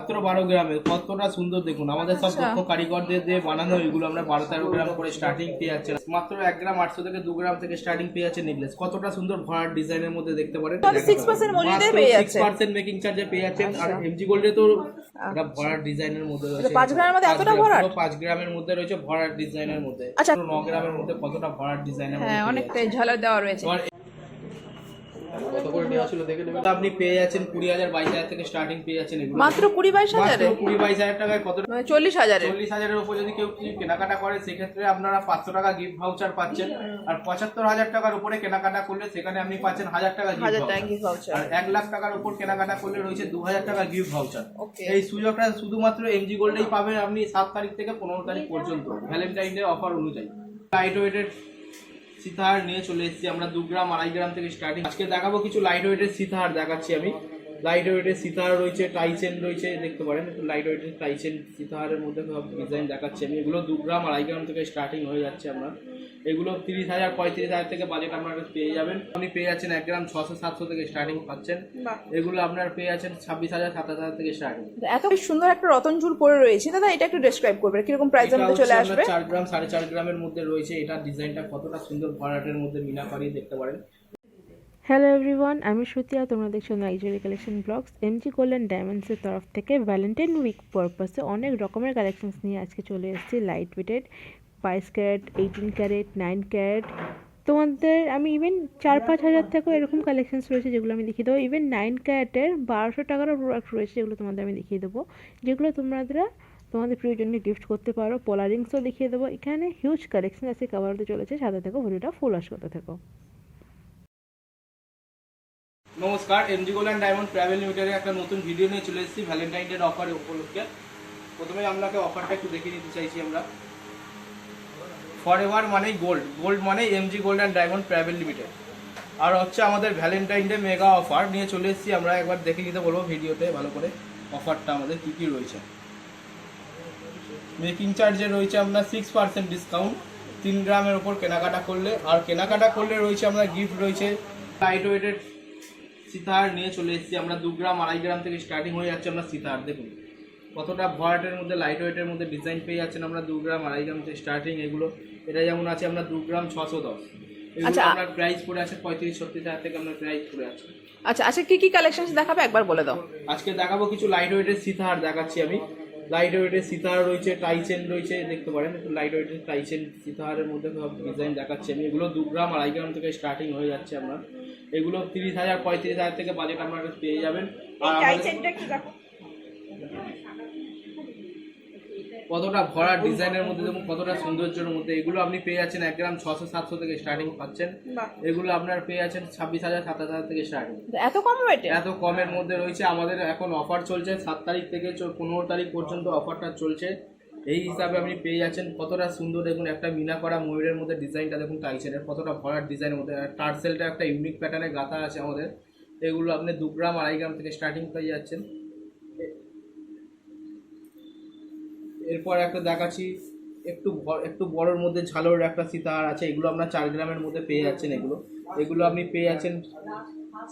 মাত্র বারো গ্রামে কতটা সুন্দর দেখুন। আমাদের সব আচ্ছা। দক্ষ কারিগরদের দিয়ে বানানো এগুলো আমরা বারো তেরো গ্রাম করে স্টার্টিং পেয়ে যাচ্ছে। মাত্র এক গ্রাম আটশো থেকে দু গ্রাম থেকে স্টার্টিং পেয়ে যাচ্ছে নেকলেস কতটা সুন্দর ভরাট ডিজাইনের মধ্যে দেখতে পারেন? তাহলে 6% মজুরিতে পেয়ে যাচ্ছে। সিক্স পার্সেন্ট মেকিং চার্জে পেয়ে যাচ্ছেন। আর এমজি গোল্ডে তো এটা ভরাট ডিজাইনের মধ্যে রয়েছে। পাঁচ গ্রামের মধ্যে পাঁচ এতটা ভরাট? পাঁচ গ্রামের মধ্যে রয়েছে ভরাট ডিজাইনের মধ্যে। আচ্ছা। ন গ্রামের মধ্যে কতটা ভরাট ডিজাইনের মধ্যে হ্যাঁ অনেকটাই ঝালার দেওয়া রয়েছে। কত করে নেওয়া ছিল দেখে নেবেন। আপনি পেয়ে যাচ্ছেন কুড়ি হাজার বাইশ হাজার থেকে স্টার্টিং পেয়ে যাচ্ছেন এগুলো। মাত্র কুড়ি বাইশ হাজারে? কুড়ি বাইশ হাজার টাকায় কত মানে চল্লিশ হাজারে। চল্লিশ হাজারের উপর যদি কেউ কিছু কেনাকাটা করে সেক্ষেত্রে আপনারা পাঁচশো টাকা গিফট ভাউচার পাচ্ছেন। আর পঁচাত্তর হাজার টাকার উপরে কেনাকাটা করলে সেখানে আপনি পাচ্ছেন হাজার টাকা। আর এক লাখ টাকার উপর কেনাকাটা করলে রয়েছে দু হাজার টাকা গিফট ভাউচার. এই সুযোগটা শুধুমাত্র এমজি গোল্ডেই পাবেন আপনি সাত তারিখ থেকে পনেরো তারিখ পর্যন্ত। ভ্যালেন্টাইন ডে অফার অনুযায়ী। লাইট ওয়েটের সীতাহার নিয়ে চলে এসেছি। আমরা দু গ্রাম, আড়াই গ্রাম থেকে স্টার্টিং আজকে দেখাবো কিছু লাইট ওয়েটের সীতাহার দেখাচ্ছি আমি। লাইট ওয়েটের সীতাহার রয়েছে টাইচেন রয়েছে দেখতে পারেন। একটু লাইট ওয়েটের টাইচেন সীতাহারের মধ্যে সব ডিজাইন দেখাচ্ছি আমি। এগুলো দু গ্রাম আড়াই গ্রাম থেকে স্টার্টিং হয়ে যাচ্ছে আপনার এগুলো তিরিশ হাজার পঁয়ত্রিশ হাজার থেকে বাজেট আপনারা পেয়ে যাবেন। আপনি পেয়ে যাচ্ছেন এক গ্রাম ছশো সাতশো থেকে স্টার্টিং পাচ্ছেন। এগুলো আপনার পেয়ে যাচ্ছেন ছাব্বিশ হাজার সাতাশ হাজার থেকে স্টার্টিং এত সুন্দর একটা রতন ঝুল পরে রয়েছে। দাদা এটা একটু ডেসক্রাইব করবে কীরকম প্রাইস মধ্যে চলে আসবে? চার গ্রাম সাড়ে চার গ্রামের মধ্যে রয়েছে। এটা ডিজাইনটা কতটা সুন্দর ভরাটের মধ্যে মিনা করিয়ে দেখতে পারেন। হ্যালো এভরিওয়ান আমি শ্রুতিয়া তোমরা দেখছ নাইজেরি কালেকশন ব্লগস এমজি গোল্ডেন ডায়মন্ডসের তরফ থেকে ভ্যালেন্টাইন উইক পারপাসে অনেক রকমের কালেকশনস নিয়ে আজকে চলে এসেছি। লাইট ওয়েটেড বাইশ carat eighteen carat nine carat তোমাদের, আমি ইভেন চার পাঁচ হাজার থেকেও এরকম কালেকশনস রয়েছে যেগুলো আমি দেখিয়ে দেবো। ইভেন নাইন ক্যারেটের বারোশো টাকারও প্রোডাক্ট রয়েছে যেগুলো তোমাদের আমি দেখিয়ে দেবো। যেগুলো তোমরা, তোমাদের প্রিয়জনকে গিফট করতে পারো। পোলারিংসও দেখিয়ে দেবো। এখানে হিউজ কালেকশন আছে। কভার হতে চলেছে। সাথে থেকে ভিডিওটা ফুল ওয়াশ করতে থেকো। নমস্কার MG gold and diamond travel লিমিটেডের একটা নতুন ভিডিও নিয়ে চলে এসেছি ভ্যালেন্টাইন ডে অফার উপলক্ষে। প্রথমে আপনাকে অফারটা একটু দেখে নিতে চাইছি আমরা। ফর এভার মানেই গোল্ড গোল্ড মানে MG gold and diamond travel limited আর হচ্ছে আমাদের ভ্যালেন্টাইন ডে মেগা অফার নিয়ে চলে এসেছি আমরা, একবার দেখে নিতে বলব ভিডিওতে ভালো করে অফারটা আমাদের কী কী রয়েছে। মেকিং চার্জে রয়েছে আপনার সিক্স পার্সেন্ট ডিসকাউন্ট তিন গ্রামের ওপর কেনাকাটা করলে, আর কেনাকাটা করলে রয়েছে আপনার গিফট রয়েছে লাইট ওয়েটেড সীতাহার নিয়ে চলে এসেছি। আমরা দু গ্রাম আড়াই গ্রাম থেকে স্টার্টিং হয়ে যাচ্ছে আমরা সীতাহার দেখুন। কতটা ভরাটের মধ্যে লাইট ওয়েটের মধ্যে ডিজাইন পেয়ে যাচ্ছেন আমরা দু গ্রাম আড়াই গ্রাম থেকে স্টার্টিং এগুলো। এটা যেমন আছে আমরা দু গ্রাম ছশো দশ। আচ্ছা। আপনার প্রাইস পড়ে আছে পঁয়ত্রিশ ছত্রিশ হাজার থেকে আপনার প্রাইস পড়ে আছে। আচ্ছা আচ্ছা কি কি কালেকশন দেখাবে? একবার বলে দাও। আজকে দেখাবো কিছু লাইট ওয়েটের সীতাহার দেখাচ্ছি আমি। লাইট ওয়েটের সীতাহার রয়েছে টাইচেন রয়েছে দেখতে পারেন একটু লাইট ওয়েটের টাইচেন সীতাহারের মধ্যে সব ডিজাইন দেখাচ্ছি আমি। এগুলো দু গ্রাম আড়াই গ্রাম থেকে স্টার্টিং হয়ে যাচ্ছে আপনার এগুলো তিরিশ হাজার পঁয়ত্রিশ হাজার থেকে বাজেট আপনারা পেয়ে যাবেন। কতটা ভরা ডিজাইনের মধ্যে দেখুন কতটা সৌন্দর্যের মধ্যে। এগুলো আপনি পেয়ে যাচ্ছেন এক গ্রাম ছশো সাতশো থেকে স্টার্টিং পাচ্ছেন। এগুলো আপনার পেয়ে যাচ্ছেন ছাব্বিশ হাজার সাতাশ হাজার থেকে স্টার্টিং এত কম রেটে এত কমের মধ্যে রয়েছে। আমাদের এখন অফার চলছে সাত তারিখ থেকে পনেরো তারিখ পর্যন্ত অফারটা চলছে। এই হিসাবে আপনি পেয়ে যাচ্ছেন কতটা সুন্দর দেখুন, একটা মিনা করা ময়ূরের মধ্যে ডিজাইনটা দেখুন টাইসেনের কতটা ভরার ডিজাইনের মধ্যে। টার্সেলটা একটা ইউনিক প্যাটার্নে গাঁথা আছে আমাদের। এগুলো আপনি দু গ্রাম আড়াই গ্রাম থেকে স্টার্টিং পেয়ে যাচ্ছেন। এরপর একটা দেখাচ্ছি, একটু একটু বড়োর মধ্যে ঝালোর একটা সীতাহার আছে, এগুলো আপনার চার গ্রামের মধ্যে পেয়ে যাচ্ছেন এগুলো। এগুলো আপনি পেয়ে যাচ্ছেন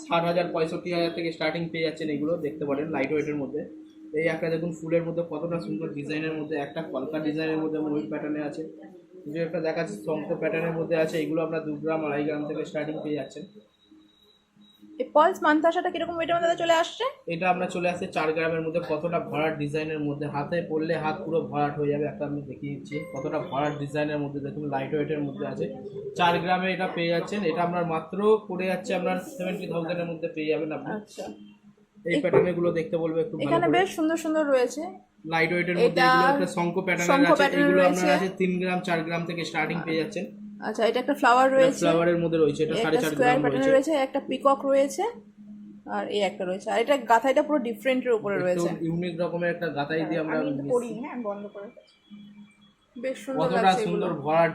ষাট হাজার, পঁয়ষট্টি হাজার থেকে স্টার্টিং পেয়ে যাচ্ছেন এগুলো, দেখতে পারেন লাইট ওয়েটের মধ্যে। এই একটা দেখুন ফুলের মধ্যে কতটা সুন্দর ডিজাইনের মধ্যে একটা কলকা ডিজাইনের মধ্যে ময়ূর প্যাটার্নে আছে। যে একটা দেখাচ্ছে শঙ্খ প্যাটার্নের মধ্যে আছে এগুলো আপনার দু গ্রাম আড়াই গ্রাম থেকে স্টার্টিং পেয়ে যাচ্ছেন। এই পলস মান্তাসাটা কীরকম রেটের মধ্যে চলে আসছে? এটা আপনার চলে আসছে চার গ্রামের মধ্যে কতটা ভরাট ডিজাইনের মধ্যে। হাতে পড়লে হাত পুরো ভরাট হয়ে যাবে একটা আমি দেখিয়ে দিচ্ছি। কতটা ভরাট ডিজাইনের মধ্যে দেখুন লাইট ওয়েটের মধ্যে আছে। চার গ্রামে এটা পেয়ে যাচ্ছেন এটা আপনার মাত্র পড়ে যাচ্ছে আপনার সেভেন্টি থাউজেন্ডের মধ্যে পেয়ে যাবেন আপনি। আচ্ছা। এই প্যাটার্নেরগুলো দেখতে বলব একটু এখানে বেশ সুন্দর সুন্দর রয়েছে। লাইট ওয়েটের মধ্যে এগুলো একটা শঙ্খ প্যাটার্নের শঙ্খ আছে এগুলো। আপনার আছে তিন গ্রাম চার গ্রাম থেকে স্টার্টিং পেয়ে যাচ্ছেন। আচ্ছা এটা একটা ফ্লাওয়ার রয়েছে। ফ্লাওয়ারের মধ্যে রয়েছে এটা সাড়ে একটা চার স্কোয়ার গ্রাম রয়েছে। রয়েছে একটা পিকক রয়েছে আর এই একটা রয়েছে। আর এটা গাথাইটা পুরো ডিফারেন্টের উপরে রয়েছে। ইউনিক রকমের একটা গাতাই দিয়ে আমরা করি হ্যাঁ বন্ধ করে বেশ সুন্দর কতটা লাগছে সুন্দর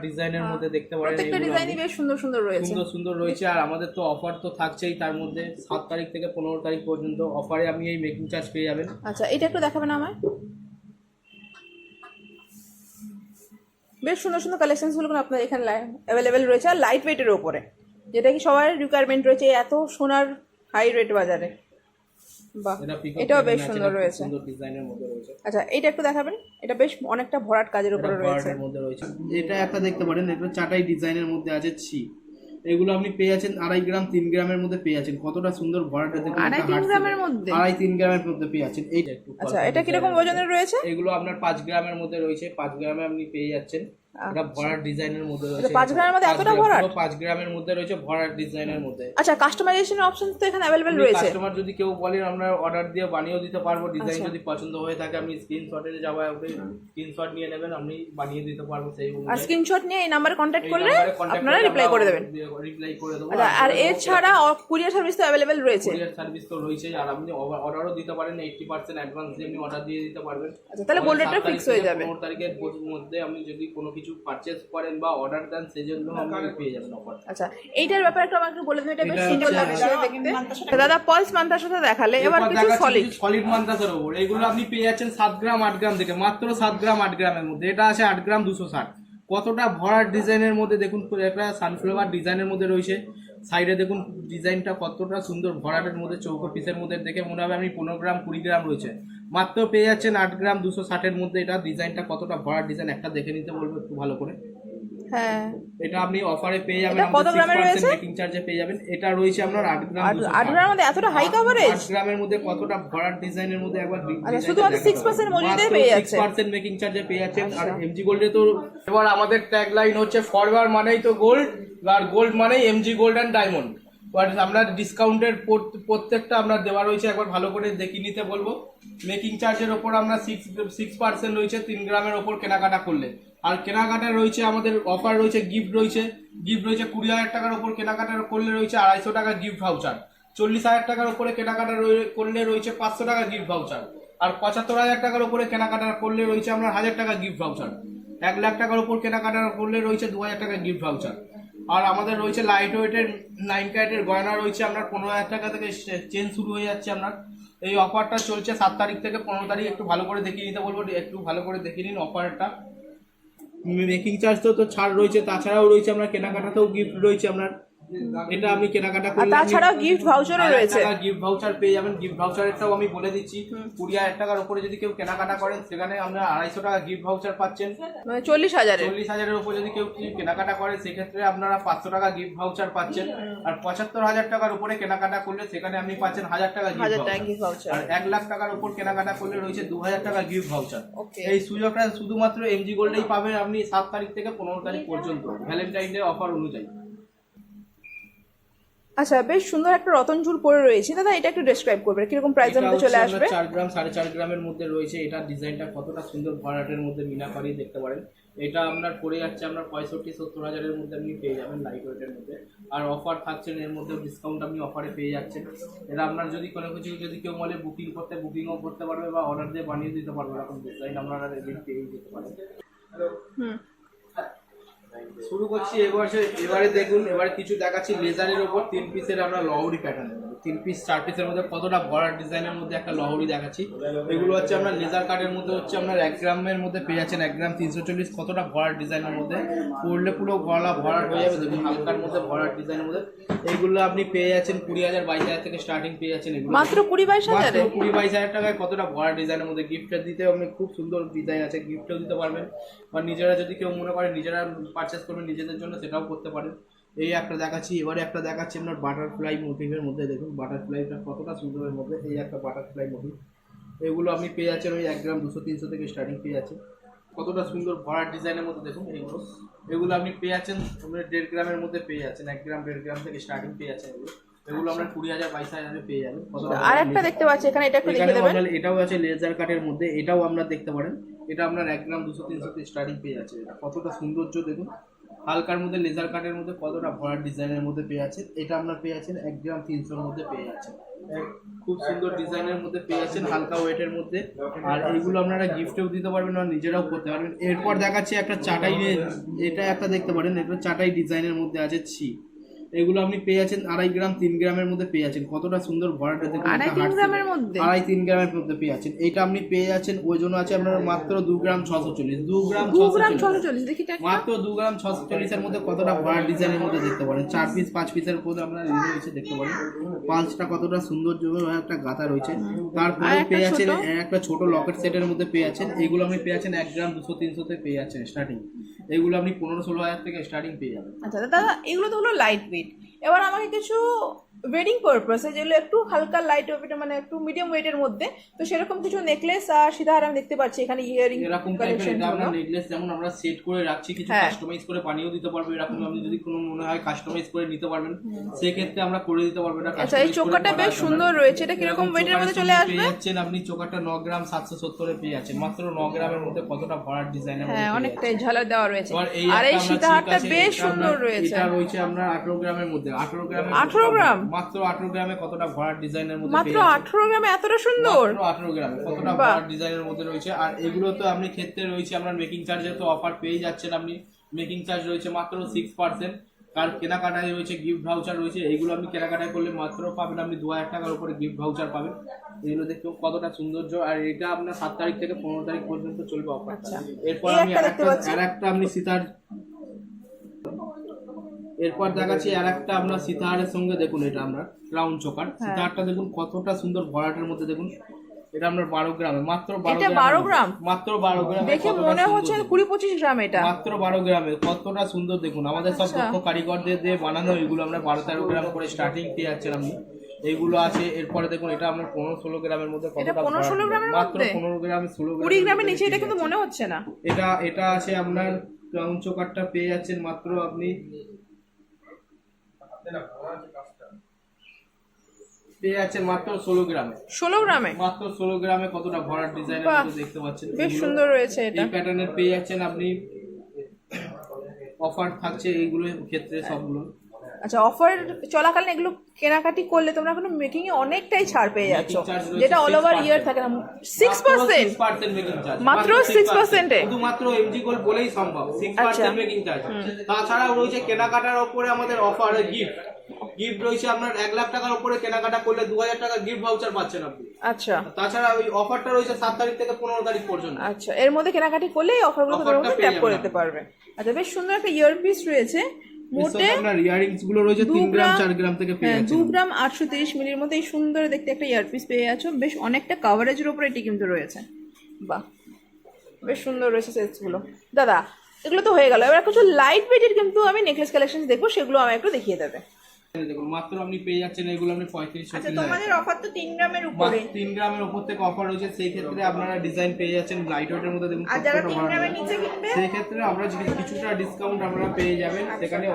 ডিজাইনের মধ্যে দেখতে পারেন প্রত্যেকটা ডিজাইনই বেশ সুন্দর সুন্দর রয়েছে। সুন্দর সুন্দর রয়েছে আর আমাদের তো অফার তো থাকছেই তার মধ্যে। সাত তারিখ থেকে পনেরো তারিখ পর্যন্ত অফারে আপনি এই মেকিং চার্জ পেয়ে যাবেন। আচ্ছা এটা একটু দেখাবেন আমায়। বেশ সুন্দর সুন্দর কালেকশনসগুলো কিন্তু আপনার এখানে অ্যাভেলেবেল রয়েছে আর লাইট ওয়েটের ওপরে যেটা কি সবার রিকোয়ারমেন্ট রয়েছে এত সোনার হাই রেট বাজারে। বাহ এটাও বেশ সুন্দর রয়েছে। ডিজাইনের মধ্যে রয়েছে। আচ্ছা এটা একটু দেখাবেন? এটা বেশ অনেকটা ভরাট কাজের উপরে রয়েছে। মধ্যে রয়েছে। এটা একটা দেখতে পারেন এটা চাটাই ডিজাইনের মধ্যে আছে ছি। এগুলো আপনি পেয়ে যাচ্ছেন আড়াই গ্রাম তিন গ্রামের মধ্যে পেয়ে যাচ্ছেন। কতটা সুন্দর ভরাটা দেখুন আড়াই তিন গ্রামের মধ্যে? আড়াই তিন গ্রামের মধ্যে পেয়ে এইটা একটু আচ্ছা এটা কীরকম ওজনের রয়েছে? এগুলো আপনার পাঁচ গ্রামের মধ্যে রয়েছে পাঁচ গ্রামে আপনি পেয়ে যাচ্ছেন। এটা ভরাট ডিজাইনের মধ্যে রয়েছে। আচ্ছা। পাঁচ গ্রামের মধ্যে এতটা? পুরো পাঁচ গ্রামের মধ্যে রয়েছে ভরাট ডিজাইনের মধ্যে। আচ্ছা কাস্টমাইজেশন অপশন তো এখানে অ্যাভেলেবেল রয়েছে। কাস্টমার যদি কেউ বলেন আমরা অর্ডার দিয়ে বানিয়েও দিতে পারব ডিজাইন আচ্ছা। যদি পছন্দ হয়ে থাকে আপনি স্ক্রিনশটে যাওয়া আপনি স্ক্রিনশট নিয়ে নেবেন আপনি বানিয়ে দিতে পারব সেই আর স্ক্রিনশট নিয়ে এই নাম্বারে কন্ট্যাক্ট এই করলে আপনারা রিপ্লাই করে দেবেন। রিপ্লাই করে দেবো। আচ্ছা আর এছাড়া কুরিয়ার সার্ভিস তো অ্যাভেলেবেল রয়েছে। কুরিয়ার সার্ভিস তো রয়েছেই আর আপনি অর্ডারও দিতে পারেন এইটটি পার্সেন্ট অ্যাডভান্স দিয়ে আপনি অর্ডার দিয়ে দিতে পারবেন। আচ্ছা, তাহলে তারিখ fix হয়ে যাবে। পনেরো তারিখের মধ্যে আপনি যদি কোনো কিছু পারচেস করেন বা অর্ডার দেন সেই জন্য আপনি পেয়ে যাবেন অফার আচ্ছা এইটার ব্যাপারে একটু আমাকে বলে দিন এটা বেশ সুন্দর লাগছে দেখতে। দাদা পলস মান্তার সাথে দেখালে এবার কিছু সলিড সলিড মান্তাসের ওপর এগুলো আপনি পেয়ে যাচ্ছেন সাত গ্রাম আট গ্রাম থেকে। মাত্র সাত গ্রাম আট গ্রামের মধ্যে। এটা আছে আট গ্রাম দুশো ষাট। কতটা ভরাট ডিজাইনের মধ্যে দেখুন একটা সানফ্লাওয়ার ডিজাইনের মধ্যে রয়েছে। সাইডে দেখুন ডিজাইনটা কতটা সুন্দর ভরাটের মধ্যে চৌকো পিসের মধ্যে দেখে মনে হবে আপনি পনেরো গ্রাম কুড়ি গ্রাম রয়েছে। মাত্র পেয়ে যাচ্ছেন আট গ্রাম দুশো ষাটের মধ্যে। এটা ডিজাইনটা কতটা ভরাট ডিজাইন একটা দেখে নিতে বলব একটু ভালো করে। হ্যাঁ। এটা আপনি অফারে পেয়ে যাবেন এটা কত গ্রামের রয়েছে? মেকিং চার্জে পেয়ে যাবেন। এটা রয়েছে আপনার গ্রাম আর 260 আট গ্রামের মধ্যে এতটা হাই কভারেজ গ্রামের মধ্যে কতটা ভরাট ডিজাইনের মধ্যে একবার আচ্ছা, শুধুমাত্র 6% মজুরিতেই পেয়ে যাচ্ছে। আচ্ছা। মেকিং চার্জে পেয়ে আর এমজি গোল্ডে তো এবার আমাদের ট্যাগ লাইন হচ্ছে ফরওয়ার্ড মানেই তো গোল্ড আর গোল্ড মানেই এমজি গোল্ড অ্যান্ড ডায়মন্ড আমরা ডিসকাউন্টের প্রত্যেকটা আমরা দেওয়া রয়েছে, একবার ভালো করে দেখিয়ে নিতে বলব। মেকিং চার্জের ওপর আমরা সিক্স সিক্স পার্সেন্ট রয়েছে, তিন গ্রামের ওপর কেনাকাটা করলে। আর কেনাকাটা রয়েছে, আমাদের অফার রয়েছে গিফট রয়েছে। গিফট রয়েছে কুড়ি হাজার টাকার ওপর কেনাকাটা করলে রয়েছে আড়াইশো টাকা গিফট ভাউচার চল্লিশ হাজার টাকার উপরে কেনাকাটা করলে রয়েছে পাঁচশো টাকা গিফট ভাউচার আর পঁচাত্তর হাজার টাকার উপরে কেনাকাটা করলে রয়েছে আপনার হাজার টাকা গিফট ভাউচার এক লাখ টাকার উপর কেনাকাটা করলে রয়েছে দু হাজার টাকা গিফট ভাউচার আর আমাদের রয়েছে লাইট ওয়েটের নাইন ক্যারেটের গয়না রয়েছে আপনার পনেরো হাজার টাকা থেকে চেন শুরু হয়ে যাচ্ছে আপনার। এই অফারটা চলছে সাত তারিখ থেকে পনেরো তারিখ, একটু ভালো করে দেখিয়ে নিতে বলব, একটু ভালো করে দেখে নিন অফারটা মেকিং চার্জ তো ছাড় রয়েছে, তাছাড়াও রয়েছে আপনার কেনাকাটাতেও গিফট রয়েছে আপনার। এটা আপনি কেনাকাটা করলে তাছাড়াও গিফট ভাউচারও রয়েছে। গিফট ভাউচার পেয়ে যাবেন। গিফট ভাউচারটাও আমি বলে দিচ্ছি। কুড়ি হাজার টাকার উপরে যদি কেউ কেনাকাটা করেন সেখানে আমরা আড়াইশো টাকা গিফট ভাউচার পাচ্ছেন। মানে চল্লিশ হাজারের। চল্লিশ হাজারের উপর যদি কেউ কেনাকাটা করে সেক্ষেত্রে আপনারা পাঁচশো টাকা গিফট ভাউচার পাচ্ছেন। আর পঁচাত্তর হাজার টাকার উপরে কেনাকাটা করলে সেখানে আপনি পাচ্ছেন হাজার টাকা গিফট ভাউচার আর এক লাখ টাকার উপর কেনাকাটা করলে রয়েছে দু হাজার টাকা গিফট ভাউচার এই সুযোগটা শুধুমাত্র এমজি গোল্ডেই পাবেন আপনি সাত তারিখ থেকে পনেরো তারিখ পর্যন্ত। ভ্যালেন্টাইন ডে অফার অনুযায়ী। আচ্ছা বেশ সুন্দর একটা রতন ঝুল পরে রয়েছে। দাদা এটা একটু ডেসক্রাইব করবে কীরকম প্রাইসের মধ্যে চলে আসবে? চার গ্রাম সাড়ে চার গ্রামের মধ্যে রয়েছে। এটা ডিজাইনটা কতটা সুন্দর ভরাটের মধ্যে মিনাকারি দেখতে পারেন। এটা আপনার পড়ে যাচ্ছে আপনার পঁয়ষট্টি সত্তর হাজারের মধ্যে আপনি পেয়ে যাবেন লাইট ওয়েটের মধ্যে। আর অফার থাকছেন এর মধ্যে ডিসকাউন্ট আপনি অফারে পেয়ে যাচ্ছেন। এটা আপনার যদি কোনো কিছু যদি কেউ বলে বুকিং করতে বুকিংও করতে পারবে বা অর্ডার দিয়ে বানিয়ে দিতে পারবে এরকম ডিজাইন আপনারা রেডি পেয়ে যেতে পারেন। হুম। শুরু করছি এবারে এবারে দেখুন, এবারে কিছু দেখাচ্ছি লেজারের ওপর, তিন পিসের আমরা লহরি প্যাটার্ন তিন পিস চার পিসের মধ্যে কতটা ভরাট ডিজাইনের মধ্যে একটা লহরি দেখাচ্ছি। এগুলো হচ্ছে আপনার লেজার কাটের মধ্যে হচ্ছে আপনার এক গ্রামের মধ্যে পেয়ে যাচ্ছেন এক গ্রাম তিনশো চল্লিশ কতটা ভরাট ডিজাইনের মধ্যে। পড়লে পুরো গলা ভরাট হয়ে যাবে দেখুন হালকার মধ্যে ভরাট ডিজাইনের মধ্যে। এইগুলো আপনি পেয়ে যাচ্ছেন কুড়ি হাজার বাইশ হাজার থেকে স্টার্টিং পেয়ে যাচ্ছেন এগুলো। মাত্র কুড়ি বাইশ হাজারে? কুড়ি বাইশ হাজার টাকায় কতটা ভরা ডিজাইনের মধ্যে। গিফটটা দিতে আপনি খুব সুন্দর ডিজাইন আছে গিফটও দিতে পারবেন। বা নিজেরা যদি কেউ মনে করে নিজেরা পারচেস করবেন নিজেদের জন্য সেটাও করতে পারেন। এই একটা দেখাচ্ছি এবারে একটা দেখাচ্ছি আপনার বাটারফ্লাই মোটিভের মধ্যে দেখুন বাটারফ্লাইটা কতটা সুন্দরের মধ্যে এই একটা বাটারফ্লাই মোটিভ এগুলো আপনি পেয়ে যাচ্ছেন ওই এক গ্রাম দুশো তিনশো থেকে স্টার্টিং পেয়ে যাচ্ছেন কতটা সুন্দর ভরাট ডিজাইনের মধ্যে দেখুন এগুলো এগুলো আপনি পেয়ে যাচ্ছেন আপনার দেড় গ্রামের মধ্যে পেয়ে যাচ্ছেন এক গ্রাম দেড় গ্রাম থেকে স্টার্টিং পেয়ে যাচ্ছেন এগুলো। এগুলো আমরা কুড়ি হাজার বাইশ হাজারে পেয়ে যাবেন আর একটা দেখতে পাচ্ছি এখানে এটা একটু এখানে দেবেন। এটাও আছে লেজার কাটের মধ্যে এটাও আপনারা দেখতে পারেন। এটা আপনার এক গ্রাম দুশো তিনশো স্টার্টিং পেয়ে যাচ্ছে। এটা কতটা সৌন্দর্য দেখুন। হালকার মধ্যে লেজার কাটের মধ্যে কতটা ভরার ডিজাইনের মধ্যে পেয়ে যাচ্ছেন এটা আপনার পেয়ে আছেন এক গ্রাম তিনশোর মধ্যে পেয়ে যাচ্ছেন খুব সুন্দর ডিজাইনের মধ্যে পেয়ে আছেন, হালকা ওয়েটের মধ্যে। আর এইগুলো আপনারা গিফটেও দিতে পারবেন আর নিজেরাও করতে পারবেন। এরপর দেখাচ্ছি একটা চাটাই, এটা একটা দেখতে পারেন এটা চাটাই ডিজাইনের মধ্যে আছে ছি। এগুলো আপনি পেয়ে যাচ্ছেন আড়াই গ্রাম তিন গ্রামের মধ্যে পেয়ে যাচ্ছেন। কতটা সুন্দর ভরাটা দেখুন আড়াই তিন গ্রামের মধ্যে? আড়াই তিন গ্রামের মধ্যে পেয়ে যাচ্ছেন। এটা আপনি পেয়ে যাচ্ছেন ওজন আছে আপনার মাত্র দু গ্রাম ছশো চল্লিশ। দু গ্রাম ছশো চল্লিশ। মাত্র দু গ্রাম ছশো চল্লিশের মধ্যে কতটা ভরা ডিজাইনের মধ্যে দেখতে পারেন? চার পিস পাঁচ পিসের মধ্যে আপনার রয়েছে দেখতে পারেন। পাঁচটা কতটা সুন্দর একটা গাঁথা রয়েছে। তারপরে পেয়ে যাচ্ছেন একটা ছোট লকেট সেটের মধ্যে পেয়ে যাচ্ছেন। এগুলো আপনি পেয়ে যাচ্ছেন এক গ্রাম দুশো তিনশোতে পেয়ে যাচ্ছেন স্টার্টিং এগুলো আপনি পনেরো ষোলো হাজার থেকে স্টার্টিং পেয়ে যাবেন। আচ্ছা দাদা, এগুলো তো হলো লাইট ওয়েট এবার আমাকে কিছু ওয়েডিং পারপাসে যেগুলো একটু হালকা লাইট ওয়েট মানে একটু মিডিয়াম ওয়েটের মধ্যে তো সেরকম কিছু নেকলেস আর সীতাহার আমি দেখতে পাচ্ছি এখানে ইয়ারিং এরকম কালেকশন আমরা নেকলেস যেমন আমরা সেট করে রাখছি কিছু হ্যাঁ। কাস্টমাইজ করে বানিয়েও দিতে পারব এরকম আপনি যদি কোনো মনে হয় কাস্টমাইজ করে নিতে পারবেন সেক্ষেত্রে আমরা করে দিতে পারব এটা আচ্ছা এই চোকাটা বেশ সুন্দর রয়েছে এটা কীরকম এরকম ওয়েটের মধ্যে চলে আসবে? যাচ্ছেন আপনি চোকাটা ন গ্রাম সাতশো সত্তরে পেয়ে যাচ্ছেন মাত্র ন গ্রামের মধ্যে কতটা ভরাট ডিজাইনের হ্যাঁ অনেকটাই ঝালার দেওয়া রয়েছে। আর এই আমরা সীতাহারটা বেশ সুন্দর রয়েছে। এটা রয়েছে আপনার আঠারো গ্রামের মধ্যে আঠারো গ্রাম 18 গ্রাম? মাত্র আঠারো গ্রামে কতটা ভরাট ডিজাইনের মধ্যে মাত্র পেয়ে যাচ্ছেন। আঠারো গ্রামে এতটা সুন্দর? মাত্র আঠারো গ্রামে কতটা। বড় ডিজাইনের মধ্যে রয়েছে? আর এগুলো তো আপনি ক্ষেত্রে রয়েছে আপনার মেকিং চার্জের তো অফার পেয়ে যাচ্ছেন আপনি। মেকিং চার্জ রয়েছে মাত্র সিক্স পার্সেন্ট কার কেনাকাটায় রয়েছে গিফট ভাউচার রয়েছে এইগুলো আপনি কেনাকাটায় করলে মাত্র পাবেন আপনি দু হাজার টাকার উপরে গিফট ভাউচার পাবেন। এগুলো দেখতে কতটা সৌন্দর্য আর এটা আপনার সাত তারিখ থেকে পনেরো তারিখ পর্যন্ত চলবে অফার আচ্ছা। এরপর আমি আর আর একটা আপনি সীতার এরপর দেখাচ্ছি আর একটা আপনার সীতাহারের সঙ্গে দেখুন এটা আমরা রাউন্ড চোকার। হ্যাঁ। সীতাহারটা দেখুন কতটা সুন্দর ভরাটের মধ্যে দেখুন। এটা আপনার বারো গ্রামে মাত্র বারো এটা গ্রামের 12 মধ্যে। গ্রাম? মাত্র বারো গ্রামে দেখে মনে হচ্ছে কুড়ি পঁচিশ গ্রাম এটা। মাত্র বারো গ্রামে কতটা সুন্দর দেখুন। আমাদের সব আচ্ছা। দক্ষ কারিগরদের দিয়ে বানানো এগুলো আমরা বারো তেরো গ্রাম করে স্টার্টিং পেয়ে যাচ্ছেন আপনি এইগুলো আছে এরপরে দেখুন এটা আপনার পনেরো ষোলো গ্রামের মধ্যে এটা কতটা 15 16 ভরাট গ্রামের মাত্র পনেরো গ্রাম ষোলো কুড়ি গ্রামের নিচে এটা কিন্তু মনে হচ্ছে না। এটা এটা আছে আপনার রাউন্ড চোকারটা পেয়ে যাচ্ছেন মাত্র আপনি পেয়ে মাত্র ষোলো গ্রামে। ষোলো গ্রামে? মাত্র ষোলো গ্রামে কতটা ভরার ডিজাইন দেখতে পাচ্ছেন। বেশ সুন্দর রয়েছে এটা। এই প্যাটার্নের পেয়ে যাচ্ছেন আপনি। অফার থাকছে এইগুলো ক্ষেত্রে সবগুলো। আচ্ছা অফার চলাকালীন এগুলো কেনাকাটি করলে তোমরা এখন মেকিং এ অনেকটাই ছাড় পেয়ে যাচ্ছ। যেটা অল ওভার ইয়ার থাকে না। সিক্স পার্সেন্ট মাত্র 6% এ? শুধুমাত্র এমজি গোল্ড বলেই সম্ভব। সিক্স। পার্সেন্ট মেকিং চার্জ তাছাড়াও রয়েছে কেনাকাটার ওপরে আমাদের অফার গিফট গিফট রয়েছে আপনার এক লাখ টাকার উপরে কেনাকাটা করলে দু হাজার টাকা গিফট ভাউচার পাচ্ছেন আপনি। আচ্ছা। তাছাড়া ওই অফারটা রয়েছে সাত তারিখ থেকে পনেরো তারিখ পর্যন্ত। আচ্ছা এর মধ্যে কেনাকাটি করলে এই অফারগুলো মধ্যে পেয়ে ট্যাপ করে দিতে পারবে। আচ্ছা বেশ সুন্দর একটা ইয়ার পিস রয়েছে। মোটে আপনার ইয়ারিংসগুলো রয়েছে দু গ্রাম গ্রাম- গ্রাম থেকে পেয়ে হ্যাঁ গ্রাম মিলির মধ্যে এই সুন্দর দেখতে একটা ইয়ারপিস পেয়ে যাচ্ছ বেশ অনেকটা কাভারেজের উপরে এটি কিন্তু রয়েছে। বাহ বেশ সুন্দর রয়েছে সেটসগুলো দাদা এগুলো তো হয়ে গেল। এবার কিছু লাইট ওয়েটের কিন্তু আমি নেকলেস কালেকশন দেখব সেগুলো আমি একটু দেখিয়ে দেবে। দেখুন মাত্র আপনি পেয়ে যাচ্ছেন এগুলো আপনি পঁয়ত্রিশ আচ্ছা তোমাদের অফার তো তিন গ্রামের উপরে। তিন গ্রামের উপর থেকে অফার রয়েছে সেই ক্ষেত্রে আপনারা ডিজাইন পেয়ে যাচ্ছেন লাইট ওয়েটের মধ্যে দেখুন আর যারা তিন গ্রামের নিচে কিনবে? সেই ক্ষেত্রে আমরা কিছুটা ডিসকাউন্ট আমরা পেয়ে যাবেন সেখানে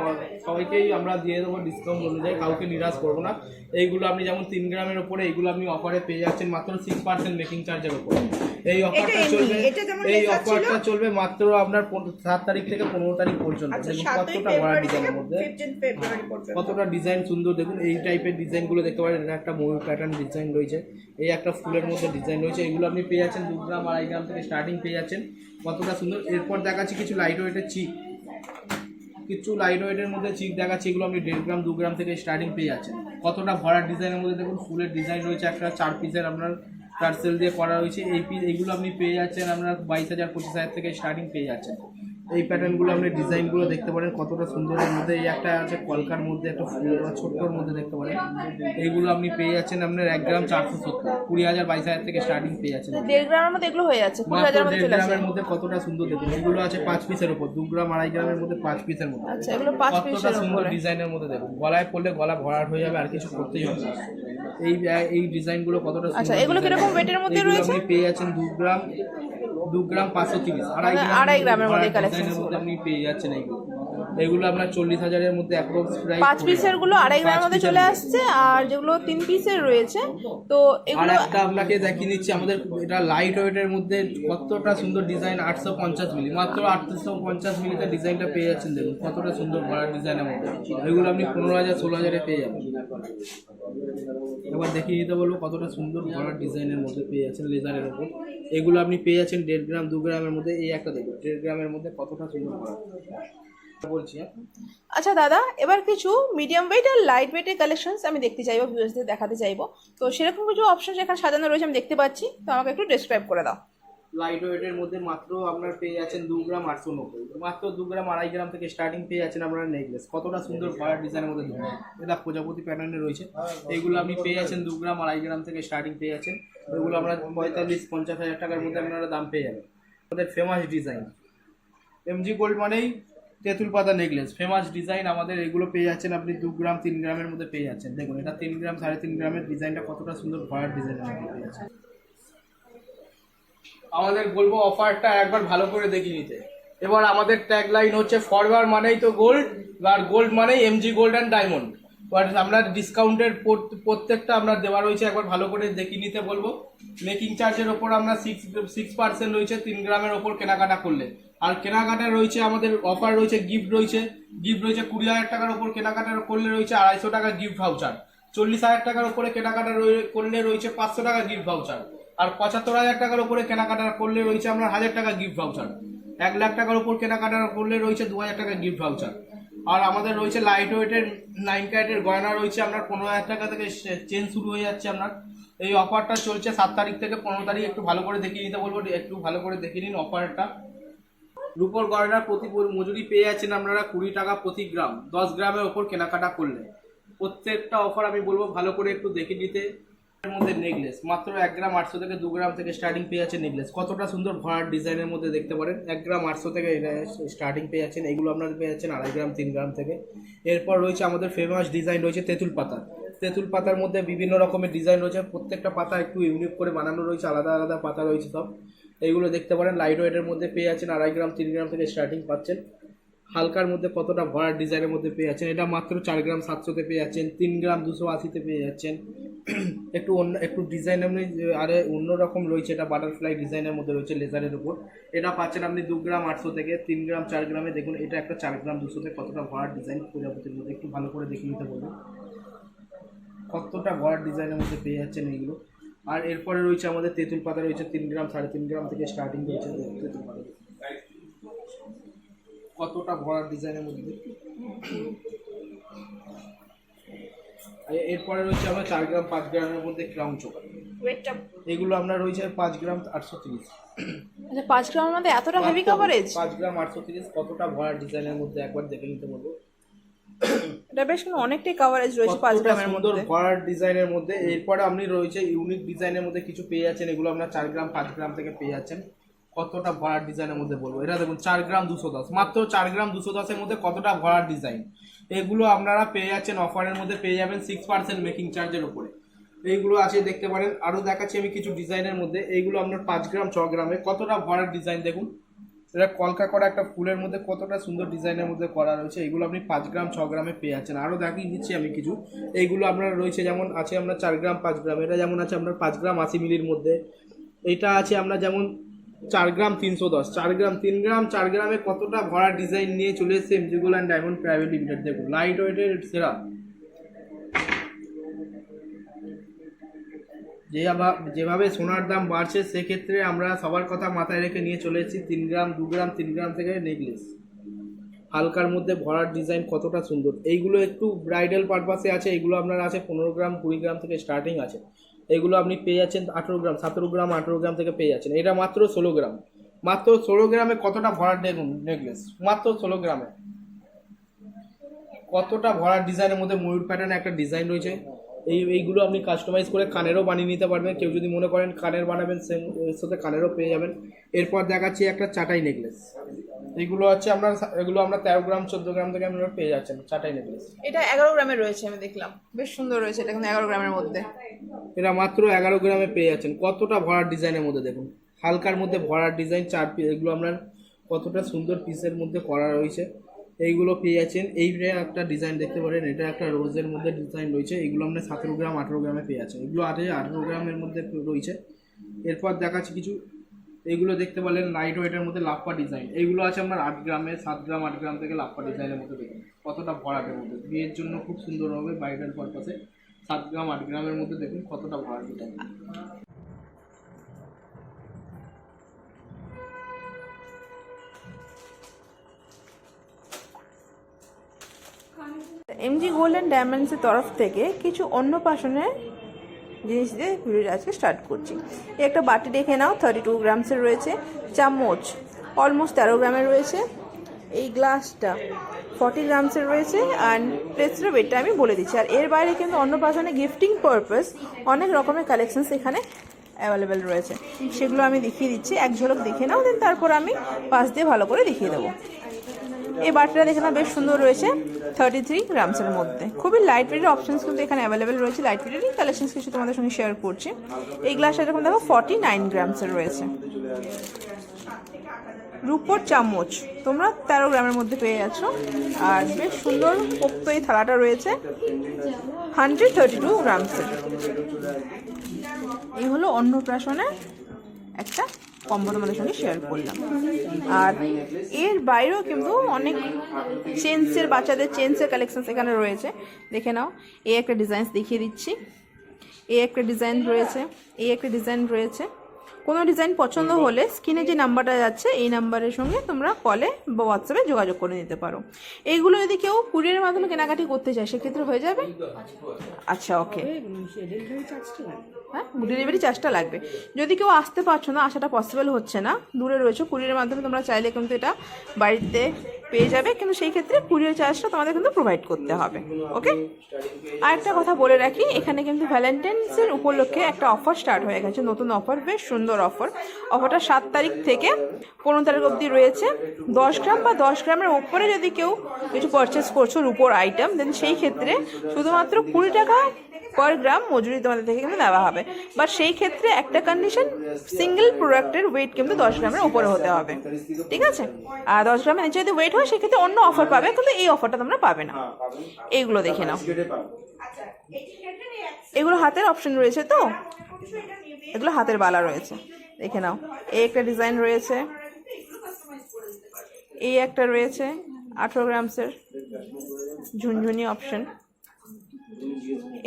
সবাইকেই আমরা দিয়ে দেবো ডিসকাউন্ট অনুযায়ী কাউকে নিরাশ করব না। এইগুলো আপনি যেমন তিন গ্রামের উপরে এইগুলো আপনি অফারে পেয়ে যাচ্ছেন মাত্র সিক্স পার্সেন্ট মেকিং চার্জের উপর। এই অফারটা চলবে এই অফারটা চলবে মাত্র আপনার সাত তারিখ থেকে পনেরো তারিখ পর্যন্ত। আচ্ছা কতটা ফেব্রুয়ারি ডিজাইনের মধ্যে। কতটা ডিজাইন সুন্দর, দেখুন এই টাইপের ডিজাইনগুলো দেখতে পারেন এটা একটা ময়ূর প্যাটার্ন ডিজাইন রয়েছে, এই একটা ফুলের মধ্যে ডিজাইন রয়েছে, এগুলো আপনি পেয়ে যাচ্ছেন দু গ্রাম আড়াই গ্রাম থেকে স্টার্টিং পেয়ে যাচ্ছেন, কতটা সুন্দর, এরপর দেখাচ্ছি কিছু লাইট ওয়েটের চিক কিছু লাইট ওয়েটের মধ্যে চিক দেখাচ্ছি, এগুলো আপনি দেড় গ্রাম, দু গ্রাম থেকে স্টার্টিং পেয়ে যাচ্ছেন। কতটা ভরার ডিজাইনের মধ্যে দেখুন, ফুলের ডিজাইন রয়েছে, একটা চার পিসের আপনার টার্সেল দিয়ে করা রয়েছে, এই পিস এইগুলো আপনি পেয়ে যাচ্ছেন আপনার বাইশ হাজার, পঁচিশ হাজার থেকে স্টার্টিং পেয়ে যাচ্ছেন। এই প্যাটার্নগুলো আপনি ডিজাইনগুলো দেখতে পারেন কতটা সুন্দরের মধ্যে। এই একটা আছে কলকার মধ্যে একটা ফুল বা ছোট্টর মধ্যে দেখতে পারেন। এইগুলো আপনি পেয়ে যাচ্ছেন আপনার এক গ্রাম চারশো সত্তর কুড়ি হাজার বাইশ হাজার থেকে স্টার্টিং পেয়ে যাচ্ছেন। দেড় গ্রামের মধ্যে এগুলো হয়ে যাচ্ছে কুড়ি হাজার দেড় গ্রামের মধ্যে কতটা সুন্দর দেখুন। এগুলো আছে পাঁচ পিসের উপর দু গ্রাম আড়াই গ্রামের মধ্যে পাঁচ পিসের মধ্যে। আচ্ছা এগুলো পাঁচ কতটা পিসের সুন্দর ডিজাইনের মধ্যে দেখুন। গলায় পড়লে গলা ভরাট হয়ে যাবে আর কিছু করতেই হবে না। এই এই ডিজাইনগুলো কতটা সুন্দর আচ্ছা, এগুলো কীরকম এর মধ্যে রয়েছে? আপনি পেয়ে যাচ্ছেন দু গ্রাম দু গ্রাম পাঁচশো তিরিশ। আড়াই আড়াই গ্রামের মধ্যে কালেকশন আপনি পেয়ে যাচ্ছেন এইগুলো এগুলো আপনার চল্লিশ হাজারের মধ্যে অ্যাপ্রক্স প্রাইস পাঁচ পিসেরগুলো আড়াই গ্রামের মধ্যে চলে আসছে আর যেগুলো তিন পিসের রয়েছে তো এগুলো একটা আপনাকে দেখিয়ে দিচ্ছি আমাদের এটা লাইট ওয়েটের মধ্যে কতটা সুন্দর ডিজাইন আটশো পঞ্চাশ মিলি মাত্র আটশো পঞ্চাশ মিলিতে ডিজাইনটা পেয়ে যাচ্ছেন দেখুন কতটা সুন্দর ভরা ডিজাইনের মধ্যে। এগুলো আপনি পনেরো হাজার ষোলো হাজারে পেয়ে যাবেন। এবার দেখিয়ে দিতে বলব কতটা সুন্দর ভরা ডিজাইনের মধ্যে পেয়ে যাচ্ছেন লেজারের উপর। এগুলো আপনি পেয়ে যাচ্ছেন দেড় গ্রাম দু গ্রামের মধ্যে এই একটা দেখুন দেড় গ্রামের মধ্যে কতটা সুন্দর ভরা আচ্ছা দাদা এবার কিছু মিডিয়াম ওয়েট আর লাইট ওয়েটের কালেকশনস আমি দেখতে চাইব ভিউয়ার্সদের দেখাতে চাইব। তো সেরকম কিছু অপশন এখানে সাজানো রয়েছে আমি দেখতে পাচ্ছি তো আমাকে একটু ডেসক্রাইব করে দাও। লাইট ওয়েটের মধ্যে মাত্র আপনার পেয়ে যাচ্ছেন দু গ্রাম আটশো নব্বই। মাত্র দু গ্রাম আড়াই গ্রাম থেকে স্টার্টিং পেয়ে যাচ্ছেন আপনার নেকলেস কতটা সুন্দর ফয়ার ডিজাইনের মধ্যে দেখুন এটা প্রজাপতি প্যাটার্নে রয়েছে। এগুলো আপনি পেয়ে যাচ্ছেন দু গ্রাম আড়াই গ্রাম থেকে স্টার্টিং পেয়ে যাচ্ছেন। ওইগুলো আমরা পঁয়তাল্লিশ পঞ্চাশ হাজার টাকার মধ্যে আপনারা দাম পেয়ে যাবেন। আমাদের ফেমাস ডিজাইন এমজি গোল্ড মানেই তেঁতুল পাতা নেকলেস ফেমাস ডিজাইন আমাদের এগুলো পেয়ে যাচ্ছেন আপনি দু গ্রাম, তিন গ্রামের মধ্যে পেয়ে যাচ্ছেন। দেখুন, এটা তিন গ্রাম, সাড়ে তিন গ্রামের ডিজাইনটা কতটা সুন্দর ভয়ার ডিজাইন আমাদের পেয়ে আমাদের বলব অফারটা একবার ভালো করে দেখে নিতে। এবার আমাদের ট্যাগ লাইন হচ্ছে ফরওয়ার মানেই তো গোল্ড আর গোল্ড মানেই এমজি গোল্ড অ্যান্ড ডায়মন্ড আমরা ডিসকাউন্টের প্রত্যেকটা আমরা দেওয়া রয়েছে, একবার ভালো করে দেখে নিতে বলব। মেকিং চার্জের ওপর আমরা সিক্স সিক্স পার্সেন্ট রয়েছে, তিন গ্রামের ওপর কেনাকাটা করলে। আর কেনাকাটা রয়েছে, আমাদের অফার রয়েছে গিফট রয়েছে। গিফট রয়েছে কুড়ি হাজার টাকার ওপর কেনাকাটা করলে রয়েছে আড়াইশো টাকা গিফট ভাউচার চল্লিশ হাজার টাকার ওপরে কেনাকাটা করলে রয়েছে পাঁচশো টাকা গিফট ভাউচার আর পঁচাত্তর হাজার টাকার ওপরে কেনাকাটা করলে রয়েছে আমরা হাজার টাকা গিফট ভাউচার এক লাখ টাকার ওপর কেনাকাটা করলে রয়েছে দু হাজার টাকা গিফট ভাউচার আর আমাদের রয়েছে লাইট ওয়েটের নাইন ক্যারেটের গয়না রয়েছে আপনার পনেরো হাজার টাকা থেকে চেন শুরু হয়ে যাচ্ছে আপনার। এই অফারটা চলছে সাত তারিখ থেকে পনেরো তারিখ, একটু ভালো করে দেখিয়ে নিতে বলব, একটু ভালো করে দেখে নিন অফারটা রুপোর গয়নার প্রতি মজুরি পেয়ে যাচ্ছেন আপনারা কুড়ি টাকা প্রতি গ্রাম, দশ গ্রামের ওপর কেনাকাটা করলে। প্রত্যেকটা অফার আমি বলব ভালো করে একটু দেখে নিতে। নেকলেস মাত্র এক গ্রাম থেকে দু গ্রাম থেকে স্টার্টিং পেয়ে নেকলেস কতটা সুন্দর ডিজাইনের মধ্যে দেখতে পারেন। এক গ্রাম থেকে স্টার্টিং পেয়ে যাচ্ছেন আপনারা পেয়ে যাচ্ছেন আড়াই গ্রাম, তিন গ্রাম থেকে। এরপর রয়েছে আমাদের ফেমাস ডিজাইন রয়েছে তেঁতুল পাতা। তেঁতুল পাতার মধ্যে বিভিন্ন রকমের ডিজাইন রয়েছে। প্রত্যেকটা পাতা একটু ইউনিক করে বানানো রয়েছে, আলাদা আলাদা পাতা রয়েছে সব। এইগুলো দেখতে পারেন। লাইট ওয়েটের মধ্যে পেয়ে যাচ্ছেন আড়াই গ্রাম, তিন গ্রাম থেকে স্টার্টিং পাচ্ছেন। হালকার মধ্যে কতটা ভরার ডিজাইনের মধ্যে পেয়ে যাচ্ছেন? এটা মাত্র চার গ্রাম সাতশোতে পেয়ে যাচ্ছেন, তিন গ্রাম দুশো আশিতে পেয়ে যাচ্ছেন। একটু অন্য, একটু ডিজাইন আপনি আরে অন্যরকম রয়েছে, এটা বাটারফ্লাই ডিজাইনের মধ্যে রয়েছে লেজারের উপর। এটা পাচ্ছেন আপনি দু গ্রাম আটশো থেকে, তিন গ্রাম চার গ্রামে। দেখুন, এটা একটা চার গ্রাম দুশোতে কতটা ভরার ডিজাইন প্রজাপতির মধ্যে, একটু ভালো করে দেখে নিতে বলবেন কতটা ভরার ডিজাইনের মধ্যে পেয়ে যাচ্ছেন এইগুলো। আর এরপরে রয়েছে আমাদের তেঁতুল পাতা, রয়েছে তিন গ্রাম, সাড়ে তিন গ্রাম থেকে স্টার্টিং রয়েছে তেঁতুল পাতা। কতটা ভরার ডিজাইনের মধ্যে? এরপরে রয়েছে আমরা চার গ্রাম পাঁচ গ্রামের মধ্যে ক্রাউন চোকার। এগুলো আপনার রয়েছে পাঁচ গ্রাম আটশো তিরিশ। আচ্ছা পাঁচ গ্রামের মধ্যে এতটা হেভি কভারেজ পাঁচ গ্রাম আটশো তিরিশ কতটা ভরার ডিজাইনের মধ্যে একবার দেখে নিতে বলব? এটা বেশ কিন্তু অনেকটাই কভারেজ রয়েছে পাঁচ গ্রামের মধ্যে। ভরার ডিজাইনের মধ্যে। এরপরে আপনি রয়েছে ইউনিক ডিজাইনের মধ্যে কিছু পেয়ে যাচ্ছেন। এগুলো আপনার চার গ্রাম পাঁচ গ্রাম থেকে পেয়ে যাচ্ছেন। কতটা ভরার ডিজাইনের মধ্যে বলব? এটা দেখুন, চার গ্রাম দুশো দশ। মাত্র চার গ্রাম দুশো দশের মধ্যে কতটা ভরার ডিজাইন এগুলো আপনারা পেয়ে যাচ্ছেন অফারের মধ্যে, পেয়ে যাবেন সিক্স পার্সেন্ট মেকিং চার্জের উপরে। এইগুলো আছে, দেখতে পারেন। আরও দেখাচ্ছি আমি কিছু ডিজাইনের মধ্যে। এইগুলো আপনার পাঁচ গ্রাম, ছ গ্রামে। কতটা ভরার ডিজাইন দেখুন? এটা কলকা করা একটা ফুলের মধ্যে কতটা সুন্দর ডিজাইনের মধ্যে করা রয়েছে। এগুলো আপনি পাঁচ গ্রাম, ছ গ্রামে পেয়ে যাচ্ছেন। আরও দেখিয়ে দিচ্ছি আমি কিছু। এইগুলো আপনার রয়েছে, যেমন আছে আপনার চার গ্রাম, পাঁচ গ্রাম। এটা যেমন আছে আপনার পাঁচ গ্রাম আশি মিলির মধ্যে। এটা আছে আমরা যেমন চার গ্রাম তিনশো দশ। চার গ্রাম, তিন গ্রাম, চার গ্রামে কতটা ভরা ডিজাইন নিয়ে চলে এসেছে এমজিগুল অ্যান্ড ডায়মন্ড প্রাইভেট লিমিটেড দেখুন লাইট ওয়েটের সেরা। যেভাবে যেভাবে সোনার দাম বাড়ছে, সেক্ষেত্রে আমরা সবার কথা মাথায় রেখে নিয়ে চলে এসেছি তিন গ্রাম, দু গ্রাম, তিন গ্রাম থেকে নেকলেস হালকার মধ্যে ভরার ডিজাইন কতটা সুন্দর। এইগুলো একটু ব্রাইডাল পারপাসে আছে এগুলো আপনার আছে পনেরো গ্রাম, কুড়ি গ্রাম থেকে স্টার্টিং আছে। এগুলো আপনি পেয়ে যাচ্ছেন আঠেরো গ্রাম, সতেরো গ্রাম, আঠেরো গ্রাম থেকে পেয়ে যাচ্ছেন। এটা মাত্র ষোলো গ্রাম। মাত্র ষোলো গ্রামে কতটা ভরার দেখুন নেকলেস? মাত্র ষোলো গ্রামে। কতটা ভরার ডিজাইনের মধ্যে ময়ূর প্যাটার্ন একটা ডিজাইন রয়েছে? এই এইগুলো আপনি কাস্টমাইজ করে কানেরও বানিয়ে নিতে পারবেন। কেউ যদি মনে করেন কানের বানাবেন সেম এর সাথে কানেরও পেয়ে যাবেন। এরপর দেখাচ্ছি একটা চাটাই নেকলেস এইগুলো হচ্ছে আপনার এগুলো আমরা তেরো গ্রাম চোদ্দ গ্রাম থেকে আপনারা পেয়ে যাচ্ছেন চাটাই নেকলেস এটা এগারো গ্রামে রয়েছে আমি দেখলাম। বেশ সুন্দর রয়েছে এটা কিন্তু এগারো গ্রামের মধ্যে। এটা মাত্র এগারো গ্রামে পেয়ে যাচ্ছেন। কতটা ভরার ডিজাইনের মধ্যে দেখুন। হালকার মধ্যে ভরার ডিজাইন চার পিস এগুলো আপনার কতটা সুন্দর পিসের মধ্যে করা রয়েছে। এইগুলো পেয়ে যাচ্ছেন। এই একটা ডিজাইন দেখতে পারেন। এটা একটা রোজের মধ্যে ডিজাইন রয়েছে। এগুলো আপনার সতেরো গ্রাম, আঠেরো গ্রামে পেয়ে যাচ্ছেন। এগুলো আটে আঠেরো গ্রামের মধ্যে রয়েছে। এরপর দেখাচ্ছি কিছু। এইগুলো দেখতে পারলেন লাইট ওয়েটের মধ্যে লাপ্পা ডিজাইন এইগুলো আছে আপনার আট গ্রামে, সাত গ্রাম, আট গ্রাম থেকে লাপ্পা ডিজাইনের মধ্যে দেখুন। কতটা ভরাটের মধ্যে। বিয়ের জন্য খুব সুন্দর হবে ব্রাইডাল পারপাসে সাত গ্রাম, আট গ্রামের মধ্যে দেখুন কতটা ভরাট ডিজাইন এমজি গোল্ড অ্যান্ড ডায়মন্ডসের তরফ থেকে কিছু অন্য পাশনের জিনিস দিয়ে ভিডিওটা আজকে স্টার্ট করছি। একটা বাটি দেখে নাও থার্টি টু গ্রামসের রয়েছে, চামচ অলমোস্ট তেরো গ্রামের রয়েছে, এই গ্লাসটা ফর্টি গ্রামসের রয়েছে আর প্লেটসের ওয়েটটা আমি বলে দিচ্ছি। আর এর বাইরে কিন্তু অন্য পাশনে গিফটিং পারপাস অনেক রকমের কালেকশনস এখানে অ্যাভেলেবেল রয়েছে। সেগুলো আমি দেখিয়ে দিচ্ছি, এক ঝলক দেখে নাও দেন তারপর আমি পাশ দিয়ে ভালো করে দেখিয়ে দেবো। এই বাটিটা দেখে না বেশ সুন্দর রয়েছে থার্টি থ্রি গ্রামসের মধ্যে। খুবই লাইট ওয়েটের অপশানস কিন্তু এখানে অ্যাভেলেবেল রয়েছে লাইট ওয়েটেরই কালেকশনস কিছু তোমাদের সঙ্গে শেয়ার করছি। এই গ্লাসটা এরকম দেখো ফর্টি নাইন গ্রামসের রয়েছে। রূপোর চামচ, তোমরা তেরো গ্রামের মধ্যে পেয়ে যাচ্ছ। আর বেশ সুন্দর পোক্ত এই থালাটা রয়েছে হান্ড্রেড থার্টি টু গ্রামসের এই হলো অন্নপ্রাশনের একটা কম্বো তোমাদের সঙ্গে শেয়ার করলাম। আর এর বাইরেও কিন্তু অনেক চেন্সের বাচ্চাদের চেন্সের কালেকশন এখানে রয়েছে। দেখে নাও, এই একটা ডিজাইন দেখিয়ে দিচ্ছি। এই একটা ডিজাইন রয়েছে, এই একটা ডিজাইন রয়েছে। কোনো ডিজাইন পছন্দ হলে স্ক্রিনে যে নাম্বারটা যাচ্ছে এই নাম্বারের সঙ্গে তোমরা কলে বা হোয়াটসঅ্যাপে যোগাযোগ করে নিতে পারো। এইগুলো যদি কেউ কুরিয়ারের মাধ্যমে কেনাকাটি করতে চায় সেক্ষেত্রে হয়ে যাবে? আচ্ছা ওকে হ্যাঁ ডেলিভারি চার্জটা লাগবে। যদি কেউ আসতে পারছ না আসাটা পসিবল হচ্ছে না দূরে রয়েছে কুরিয়ারের মাধ্যমে তোমরা চাইলে কিন্তু এটা বাড়িতে পেয়ে যাবে, কিন্তু সেই ক্ষেত্রে কুরিয়ার চার্জটা তোমাদের কিন্তু প্রোভাইড করতে হবে ওকে আরেকটা কথা বলে রাখি, এখানে কিন্তু ভ্যালেন্টাইন্সের উপলক্ষে একটা অফার স্টার্ট হয়ে গেছে, নতুন অফার বেশ সুন্দর অফার অফারটা সাত তারিখ থেকে পনেরো তারিখ অবধি রয়েছে। দশ গ্রাম বা দশ গ্রামের ওপরে যদি কেউ কিছু পারচেস করছ রুপোর আইটেম দেন সেই ক্ষেত্রে শুধুমাত্র কুড়ি টাকা পার গ্রাম মজুরি তোমাদের থেকে কিন্তু দেওয়া হবে। বাট সেই ক্ষেত্রে একটা কন্ডিশন সিঙ্গেল প্রোডাক্টের ওয়েট কিন্তু দশ গ্রামের উপরে হতে হবে। ঠিক আছে? আর দশ গ্রামের নিচে যদি ওয়েট হয়, সেক্ষেত্রে অন্য অফার পাবে, কিন্তু এই অফারটা তোমরা পাবে না। এইগুলো দেখে নাও। এগুলো হাতের অপশন রয়েছে তো? এগুলো হাতের বালা রয়েছে। দেখে নাও। এই একটা ডিজাইন রয়েছে। এই একটা রয়েছে। আঠেরো গ্রামসের ঝুনঝুনি অপশন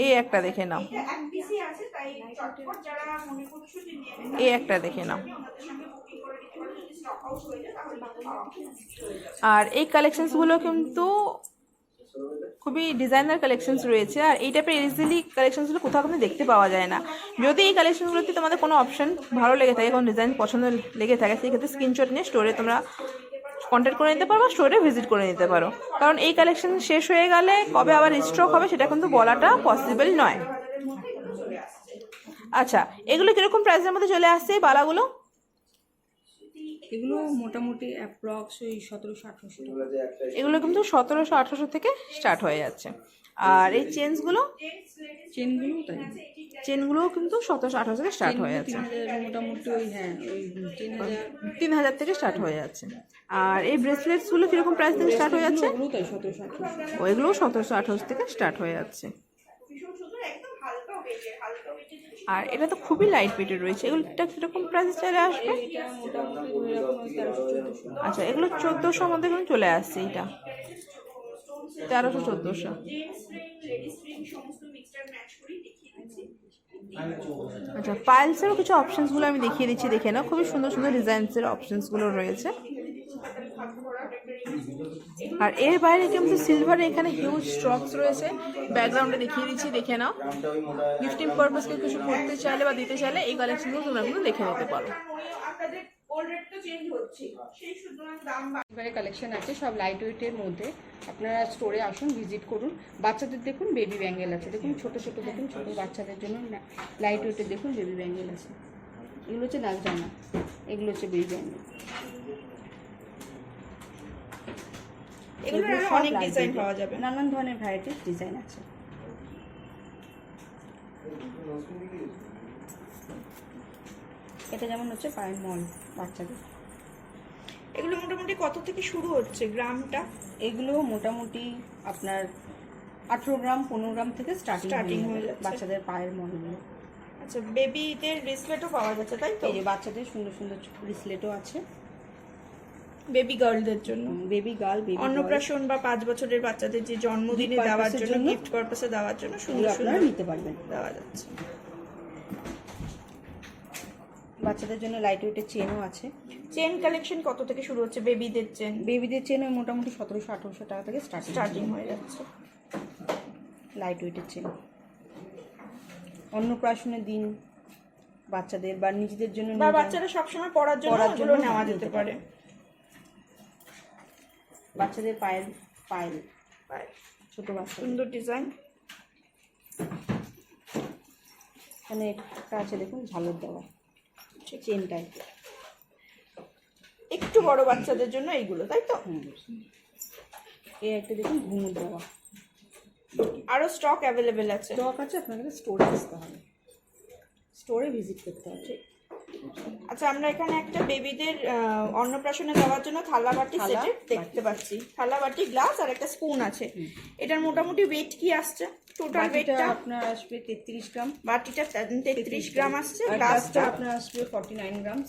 এই একটা দেখে নাও। এই একটা দেখে নাও। আর এই কালেকশনসগুলো কিন্তু খুবই ডিজাইনার কালেকশনস রয়েছে আর এই টাইপের ইজিলি কালেকশনসগুলো কোথাও কিন্তু দেখতে পাওয়া যায় না। যদি এই কালেকশনগুলোতে তোমাদের কোনো অপশন ভালো লেগে থাকে কোনো ডিজাইন পছন্দ লেগে থাকে সেক্ষেত্রে স্ক্রিনশট নিয়ে স্টোরে তোমরা কন্ট্যাক্ট করে নিতে পারো বা স্টোরে ভিজিট করে নিতে পারো। কারণ এই কালেকশন শেষ হয়ে গেলে কবে আবার স্ট্রক হবে সেটা কিন্তু বলাটা পসিবল নয়। আচ্ছা এগুলো কীরকম প্রাইসের মধ্যে চলে আসছে এই বালাগুলো? এগুলো মোটামুটি অ্যাপ্রক্স ওই সতেরোশো আঠারোশো এগুলো কিন্তু সতেরোশো আঠারোশো থেকে স্টার্ট হয়ে যাচ্ছে। আর এই চেনসগুলো চেনগুলো তাই। চেনগুলোও কিন্তু সতেরোশো আঠারোশো থেকে স্টার্ট হয়ে যাচ্ছে তিন হাজার মোটামুটি ওই হ্যাঁ ওই তিন হাজার। থেকে স্টার্ট হয়ে যাচ্ছে আর এই ব্রেসলেটসগুলো কীরকম প্রাইস থেকে স্টার্ট হয়ে যাচ্ছে ওইগুলোও সতেরোশো আঠারোশো থেকে স্টার্ট হয়ে যাচ্ছে আর এটা তো খুবই লাইট ওয়েটের রয়েছে। এগুলোটা কীরকম প্রাইস চলে আসবে? আচ্ছা এগুলো চোদ্দোশোর মধ্যে কিন্তু চলে আসছে এটা তেরোশো চোদ্দোশো আচ্ছা পাইলসেরও কিছু অপশানসগুলো আমি দেখিয়ে দিচ্ছি দেখে না খুবই সুন্দর সুন্দর ডিজাইনসের অপশানসগুলো রয়েছে। আর এর বাইরে কিন্তু সিলভারে এখানে হিউজ স্ট্রকস রয়েছে? ব্যাকগ্রাউন্ডে দেখিয়ে দিচ্ছি, দেখে নাও। গিফটিং পারপাসকে কিছু করতে চাইলে বা দিতে চাইলে এই কালেকশনগুলো তোমরা কিন্তু দেখে নিতে পারো। কালেকশন আছে, সব লাইট ওয়েটের মধ্যে। আপনারা স্টোরে আসুন ভিজিট করুন। বাচ্চাদের দেখুন বেবি ব্যাঙ্গেল আছে। দেখুন, ছোট ছোট দেখুন, ছোট বাচ্চাদের জন্য লাইট ওয়েটের দেখুন বেবি ব্যাঙ্গেল আছে। এগুলো হচ্ছে নাকজানা এগুলো হচ্ছে বেবি ব্যাঙ্গেল এগুলোর আরও অনেক ডিজাইন পাওয়া যাবে। নানান ধরনের ভ্যারাইটির ডিজাইন আছে। এটা যেমন হচ্ছে পায়ের মল বাচ্চাদের। এগুলো মোটামুটি কত থেকে শুরু হচ্ছে গ্রামটা? এগুলো মোটামুটি আপনার আঠেরো গ্রাম পনেরো গ্রাম থেকে স্টার্টিং হয়ে। বাচ্চাদের পায়ের মলগুলো আচ্ছা বেবিদের ব্রেসলেটও পাওয়া যাচ্ছে তাই তো? বাচ্চাদের সুন্দর সুন্দর ব্রিসলেটও আছে। বেবি গার্লদের জন্য। বেবি গার্ল বেবি অন্নপ্রাশন বা পাঁচ বছরের বাচ্চাদের যে জন্মদিনে দেওয়ার জন্য গিফট পারপাসে দেওয়ার জন্য সুন্দর সুন্দর নিতে পারবেন। দেওয়া যাচ্ছে। বাচ্চাদের জন্য লাইট ওয়েটের চেনও আছে। চেন কালেকশন কত থেকে শুরু হচ্ছে? বেবিদের চেন বেবিদের চেন মোটামুটি সতেরোশো আঠেরোশো টাকা থেকে স্টার্টিং স্টার্টিং হয়ে যাচ্ছে। লাইট ওয়েটের চেন অন্নপ্রাশনের দিন বাচ্চাদের বা নিজেদের জন্য বা বাচ্চারা সবসময় পড়ার জন্য নেওয়া যেতে পারে। বাচ্চাদের পায়ের পায়েল। ছোট বাচ্চা সুন্দর ডিজাইন। এখানে একটা আছে দেখুন ঝালর দেওয়া। চেন টাইপের একটু বড় বাচ্চাদের জন্য এইগুলো তাই তো? এই একটা দেখুন ঘুমুর দেওয়া। আরও স্টক অ্যাভেলেবেল আছে। স্টক আছে আপনাকে স্টোরে আসতে হবে। স্টোরে ভিজিট করতে হবে। আচ্ছা আমরা এখানে একটা বেবিদের অন্নপ্রাশনে দেওয়ার জন্য থালা বাটি সেটে দেখতে পাচ্ছি। থালা বাটি গ্লাস আর একটা স্পুন আছে। এটার মোটামুটি ওয়েট কি আসছে? টোটাল ওয়েটটা আপনার আসবে তেত্রিশ গ্রাম। বাটিটা তেত্রিশ গ্রাম আসছে। গ্লাসটা আপনার আসবে ফর্টি নাইন গ্রাম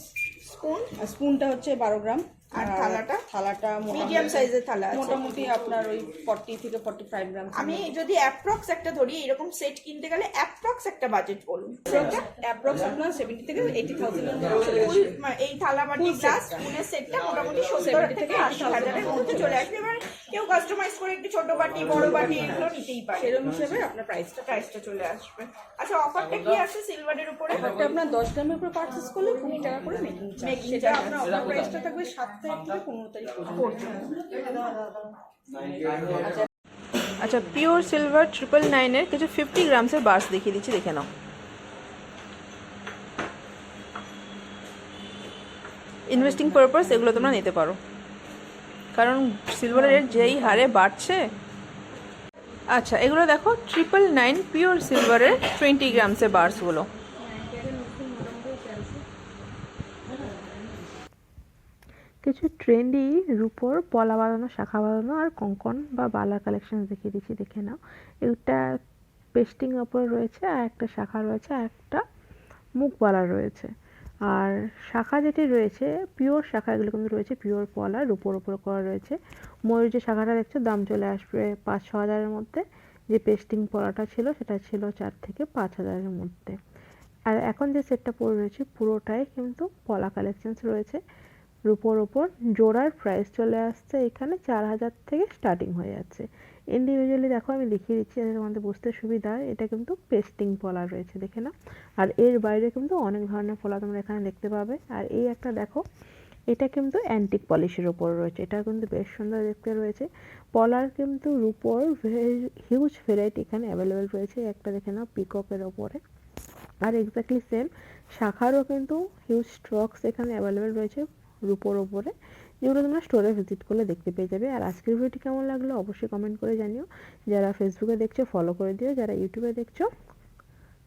স্পুন আর স্পুনটা হচ্ছে বারো গ্রাম। আর থালাটা? থালাটা মিডিয়াম সাইজের থালা মোটামুটি আপনার ওই ফর্টি থেকে ফর্টি ফাইভ গ্রাম আমি যদি অ্যাপ্রক্স একটা ধরি এরকম সেট কিনতে গেলে অ্যাপ্রক্স একটা বাজেট বলুন। অ্যাপ্রক্স আপনার সেভেন্টি থেকে এইটি থাউজেন্ডের মানে এই থালা বাটি গ্লাস স্পুনের সেটটা মোটামুটি সত্তর থেকে আশি হাজারের মধ্যে চলে আসবে। এবার কেউ কাস্টমাইজ করে একটু ছোট বাটি বড় বাটি এগুলো নিতেই পারে। সেরকম হিসেবে আপনার প্রাইসটা প্রাইসটা চলে আসবে। আচ্ছা অফারটা কি আছে সিলভারের উপরে? আপনার দশ গ্রামের উপর পারচেস করলে কুড়ি টাকা করে মেকিং সেটা আপনার অফার প্রাইসটা থাকবে সাত তারিখ থেকে পনেরো তারিখ পর্যন্ত। আচ্ছা পিওর সিলভার ট্রিপল নাইনের কিছু ফিফটি গ্রামসের বার্স দেখিয়ে দিচ্ছি দেখে নাও। ইনভেস্টিং পারপাস এগুলো তোমরা নিতে পারো। কারণ সিলভারের রেট যেই হারে বাড়ছে। আচ্ছা এগুলো দেখো ট্রিপল নাইন পিওর সিলভারের টোয়েন্টি গ্রামসের বার্সগুলো কিছু ট্রেন্ডি রূপোর পলা বাঁধানো শাখা বাঁধানো আর কঙ্কন বা বালা কালেকশন দেখিয়ে দিচ্ছি, দেখে নাও। এটা পেস্টিং ওপর রয়েছে আর একটা শাখা রয়েছে আর একটা মুখ বালা রয়েছে। আর শাখা যেটি রয়েছে পিওর শাখা, এগুলো কিন্তু রয়েছে পিওর পলা, রূপোর ওপর করা রয়েছে। ময়ূর যে শাখাটা দেখছ, দাম চলে আসবে পাঁচ ছ হাজারের মধ্যে। যে পেস্টিং পলাটা ছিল, সেটা ছিল চার থেকে পাঁচ হাজারের মধ্যে। আর এখন যে সেটটা পরে রয়েছে, পুরোটাই কিন্তু পলা কালেকশনস রয়েছে। রুপোর ওপর জোড়ার প্রাইস চলে আসছে। এখানে চার হাজার থেকে স্টার্টিং হয়ে যাচ্ছে। ইন্ডিভিজুয়ালি দেখো আমি দেখিয়ে দিচ্ছি যাতে তোমাদের বুঝতে সুবিধা হয়। এটা কিন্তু পেস্টিং পলা রয়েছে, দেখে না আর এর বাইরে কিন্তু অনেক ধরনের পলা তোমরা এখানে দেখতে পাবে। আর এই একটা দেখো, এটা কিন্তু অ্যান্টিক পলিশের ওপর রয়েছে। এটা কিন্তু বেশ সুন্দর দেখতে রয়েছে। পলার কিন্তু রুপোর হিউজ ভ্যারাইটি এখানে অ্যাভেলেবেল রয়েছে। একটা দেখে নাও পিককের ওপরে। আর এক্স্যাক্টলি সেম শাখারও কিন্তু হিউজ স্টকস এখানে অ্যাভেলেবেল রয়েছে। রুপোর ওপরে। যেগুলো তোমরা স্টোরে ভিজিট করলে দেখতে পেয়ে যাবে। আর আজকের ভিডিওটি কেমন লাগল অবশ্যই কমেন্ট করে জানিও। যারা ফেসবুকে দেখছ ফলো করে দিও। যারা ইউটিউবে দেখছ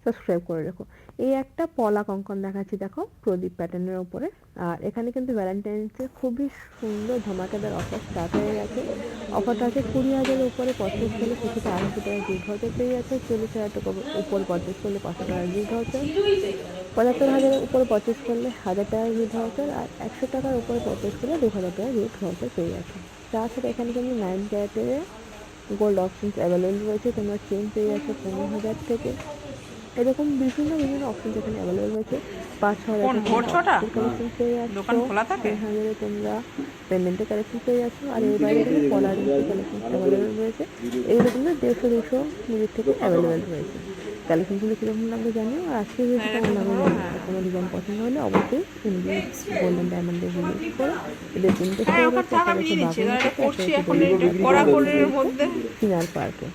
সাবস্ক্রাইব করে রেখো। এই একটা পলা কঙ্কন দেখাচ্ছি, দেখো, প্রদীপ প্যাটার্নের ওপরে। আর এখানে কিন্তু ভ্যালেন্টাইন্সের খুবই সুন্দর ধমাকাদার অফার স্টার্ট হয়ে গেছে। অফারটা আছে কুড়ি হাজারের উপরে পঁচিশ করলে সেক্ষেত্রে আড়াইশো টাকা গিফট ভাউচার পেয়ে যাচ্ছে। চল্লিশ হাজার টাকা উপর পঁচিশ করলে পাঁচশো টাকা গিফট ভাউচার পঁচাত্তর হাজারের উপরে পঁচিশ করলে হাজার টাকার গিফট ভাউচার আর একশো টাকার উপরে পঁচিশ করলে দু হাজার টাকা গিফট ভাউচার পেয়ে যাচ্ছে। তাছাড়া এখানে কিন্তু নাইন ক্যারেটের গোল্ড অপশনস অ্যাভেলেবেল রয়েছে তোমরা চেন পেয়ে যাচ্ছে পনেরো হাজার থেকে। এরকম বিভিন্ন বিভিন্ন অপশন এখানে অ্যাভেলেবেল রয়েছে। পাঁচ হাজার? কালেকশন পেয়ে যাচ্ছ। তিন হাজারে তোমরা পেমেন্টের কালেকশন পেয়ে যাচ্ছ। আর এর বাইরে কিন্তু কলার কালেকশন অ্যাভেলেবেল রয়েছে। এগুলো কিন্তু দেড়শো দুশো মিনিট থেকে অ্যাভেলেবেল রয়েছে। কালেকশনগুলো কীরকম লাগবে জানিও? আর আজকে ভিডিও কেমন লাগবে কোনো ডিজাইন পছন্দ হলে অবশ্যই ইন্ডিয়া গোল্ডেন ডায়মন্ডের ভিজিট করে। এদের তিনটে হ্যাঁ সিনার পার্কে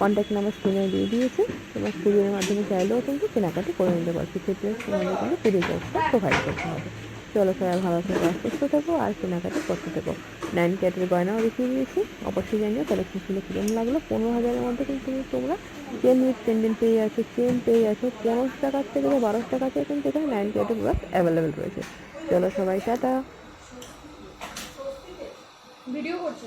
কন্ট্যাক্ট নাম্বার স্ক্রিনে দিয়ে দিয়েছে। তোমার কুরিয়ারের মাধ্যমে চাইলেও কিন্তু কেনাকাটি করে নিতে পারো। সেক্ষেত্রে তোমাদের কিন্তু কুরিয়ার প্রোভাইড করতে হবে। চলো সবাই ভালো থেকে, সুস্থ থাকো আর কেনাকাটা করতে থাকো। নাইন ক্যাটের গয়নাও দেখিয়ে দিয়েছি, অবশ্যই জানিও কালেকশনগুলো কীরকম লাগল। পনেরো হাজারের মধ্যে কিন্তু তোমরা চেন উইথ পেন্ডেন্ট পেয়ে যাচ্ছ চেন পেয়ে যাচ্ছ পনেরোশো টাকার থেকে বা বারোশো টাকা থেকে কিন্তু এখানে নাইন ক্যাটের প্রোডাক্ট অ্যাভেলেবেল রয়েছে। চলো সবাই, টাটা। ভিডিও করছ?